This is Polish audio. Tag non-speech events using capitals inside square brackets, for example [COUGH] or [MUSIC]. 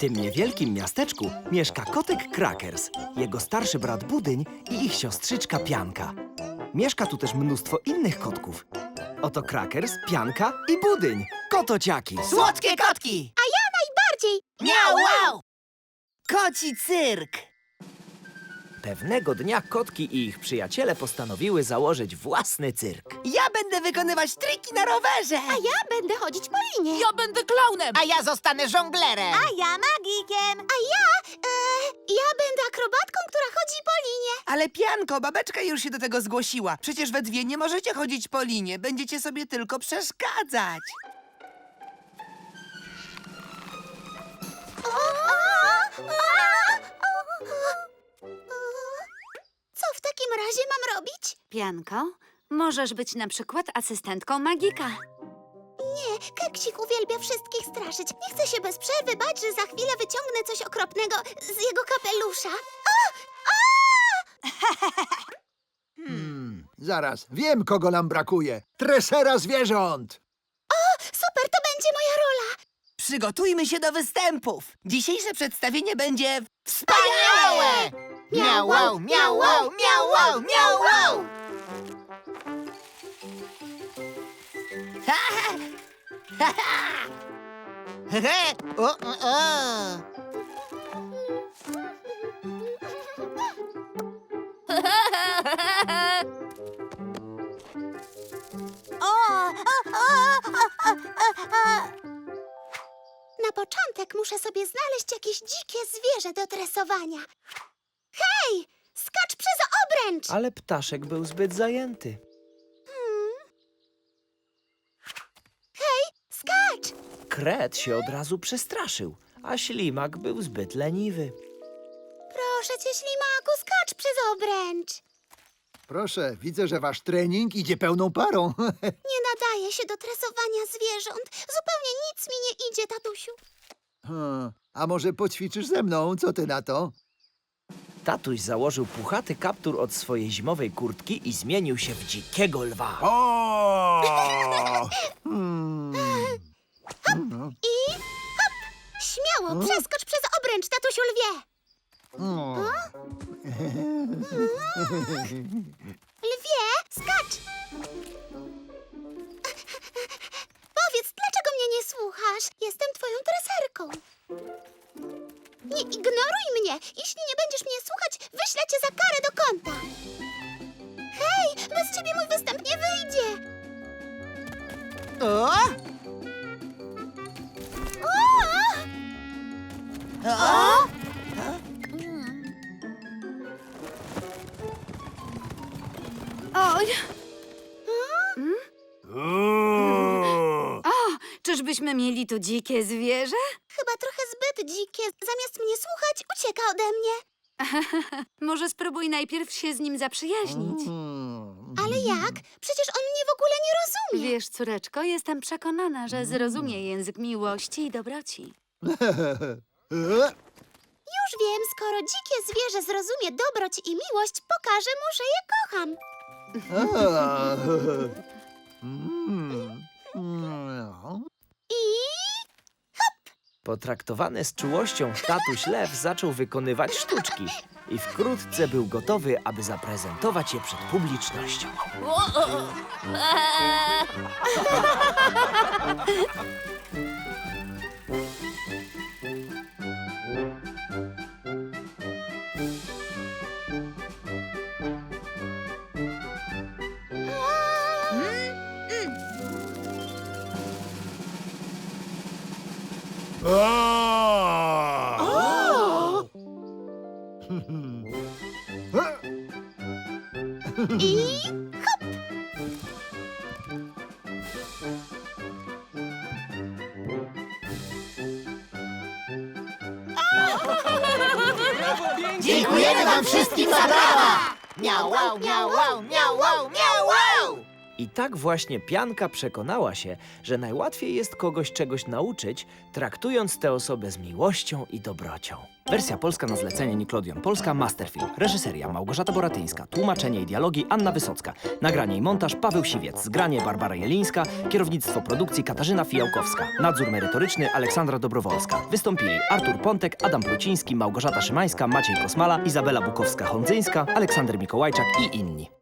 tym niewielkim miasteczku mieszka kotek Krakers, jego starszy brat Budyń i ich siostrzyczka Pianka. Mieszka tu też mnóstwo innych kotków. Oto Krakers, Pianka i Budyń, kotociaki. Słodkie kotki! A ja najbardziej! Miau, wow! Koci cyrk! Pewnego dnia kotki i ich przyjaciele postanowiły założyć własny cyrk. Ja będę wykonywać triki na rowerze! A ja będę chodzić po linie. Ja będę klaunem! A ja zostanę żonglerem! A ja magikiem. A ja... E, ja będę akrobatką, która chodzi po linie. Ale pianko, babeczka już się do tego zgłosiła. Przecież we dwie nie możecie chodzić po linie, będziecie sobie tylko przeszkadzać. Pianko, możesz być na przykład asystentką magika. Nie, Keksik uwielbia wszystkich straszyć. Nie chcę się bez przerwy bać, że za chwilę wyciągnę coś okropnego z jego kapelusza. [LAUGHS] Hmm, zaraz, wiem kogo nam brakuje. Tresera zwierząt! Super, to będzie moja rola. Przygotujmy się do występów. Dzisiejsze przedstawienie będzie Wspaniałe! Miau, wow, miau, wow, miau, wow, miau, wow! O. Na początek muszę sobie znaleźć jakieś dzikie zwierzę do tresowania. Hej! Skacz przez obręcz! Ale ptaszek był zbyt zajęty. Skacz! Kret się od razu przestraszył, a ślimak był zbyt leniwy. Proszę cię, ślimaku, skacz przez obręcz! Proszę, widzę, że wasz trening idzie pełną parą. [LAUGHS] Nie nadaje się do tresowania zwierząt. Zupełnie nic mi nie idzie, tatusiu. Hmm, A może poćwiczysz ze mną? Co ty na to? Tatuś założył puchaty kaptur od swojej zimowej kurtki i zmienił się w dzikiego lwa. O! [LAUGHS] Hmm. Śmiało, przeskocz przez obręcz, tatusiu lwie! O. [LAUGHS] Lwie, skacz! Powiedz, dlaczego mnie nie słuchasz? Jestem twoją treserką. Nie ignoruj mnie! Jeśli nie będziesz ciebie mój występ nie wyjdzie. O, O! o. Oj! O, czyżbyśmy mieli tu dzikie zwierzę? Chyba trochę zbyt dzikie. Zamiast mnie słuchać, ucieka ode mnie. [LAUGHS] Może spróbuj najpierw się z nim zaprzyjaźnić. Ale jak? Przecież on mnie w ogóle nie rozumie. Wiesz, córeczko, jestem przekonana, że zrozumie język miłości i dobroci. [LAUGHS] Już wiem, skoro dzikie zwierzę zrozumie dobroć i miłość, pokażę mu, że je kocham. [LAUGHS] Potraktowany z czułością tatuś lew zaczął wykonywać sztuczki i wkrótce był gotowy, aby zaprezentować je przed publicznością. O, o, o. Eee. I Dziękujemy wam wszystkim za brawa! Miau, wow, miau, wow, miau, wow, miau, wow! I tak właśnie Pianka przekonała się, że najłatwiej jest kogoś czegoś nauczyć, traktując tę osobę z miłością i dobrocią. Wersja polska na zlecenie Nickelodeon Polska Masterfilm. Reżyseria Małgorzata Boratyńska. Tłumaczenie i dialogi Anna Wysocka. Nagranie i montaż Paweł Siwiec. Zgranie Barbara Jelińska. Kierownictwo produkcji Katarzyna Fijałkowska. Nadzór merytoryczny Aleksandra Dobrowolska. Wystąpili Artur Pontek, Adam Pluciński, Małgorzata Szymańska, Maciej Kosmala, Izabela Bukowska-Hondzyńska, Aleksander Mikołajczak i inni.